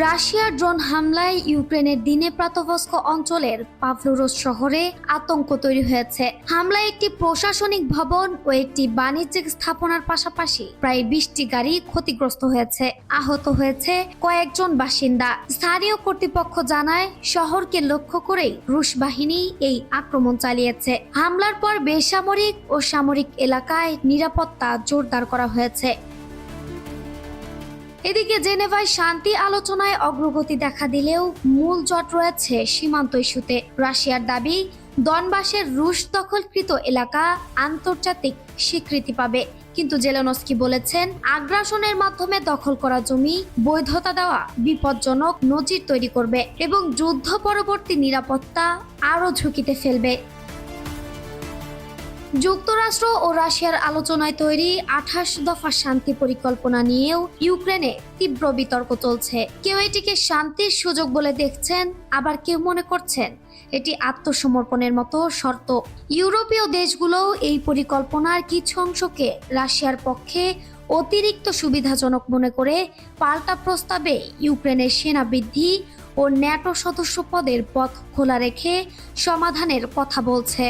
রাশিয়ার ড্রোন হামলায় ইউক্রেনের দিনে প্রাতভস্ক অঞ্চলের পাভলোরোস শহরে আতঙ্ক তৈরি হয়েছে। হামলায় একটি প্রশাসনিক ভবন ও একটি বাণিজ্যিক স্থাপনার পাশাপাশি প্রায় বিশটি গাড়ি ক্ষতিগ্রস্ত হয়েছে। আহত হয়েছে কয়েকজন বাসিন্দা। স্থানীয় কর্তৃপক্ষ জানায়, শহরকে লক্ষ্য করেই রুশ বাহিনী এই আক্রমণ চালিয়েছে। হামলার পর বেসামরিক ও সামরিক এলাকায় নিরাপত্তা জোরদার করা হয়েছে। এদিকে জেনেভায় শান্তি আলোচনায় অগ্রগতি দেখা দিলেও মূল জট রয়েছে সীমান্ত ইস্যুতে। রাশিয়ার দাবি, দনবাসের রুশ দখলকৃত এলাকা আন্তর্জাতিক স্বীকৃতি পাবে। কিন্তু জেলেনস্কি বলেছেন, আগ্রাসনের মাধ্যমে দখল করা জমি, বৈধতা দেওয়া বিপজ্জনক, নজির তৈরি করবে এবং যুদ্ধ পরবর্তী নিরাপত্তা আরও ঝুঁকিতে ফেলবে। যুক্তরাষ্ট্র ও রাশিয়ার আলোচনায় তৈরি আঠাশ দফা শান্তি পরিকল্পনা নিয়েও ইউক্রেনে তীব্র বিতর্ক চলছে। কেউ এটিকে শান্তির সুযোগ বলে দেখছেন, আবার কেউ মনে করছেন এটি আত্মসমর্পণের মতো শর্ত। ইউরোপীয় দেশগুলোও এই পরিকল্পনার কিছু অংশকে রাশিয়ার পক্ষে অতিরিক্ত সুবিধাজনক মনে করে পাল্টা প্রস্তাবে ইউক্রেনের সেনা বৃদ্ধি ও ন্যাটো সদস্য পদের পথ খোলা রেখে সমাধানের কথা বলছে।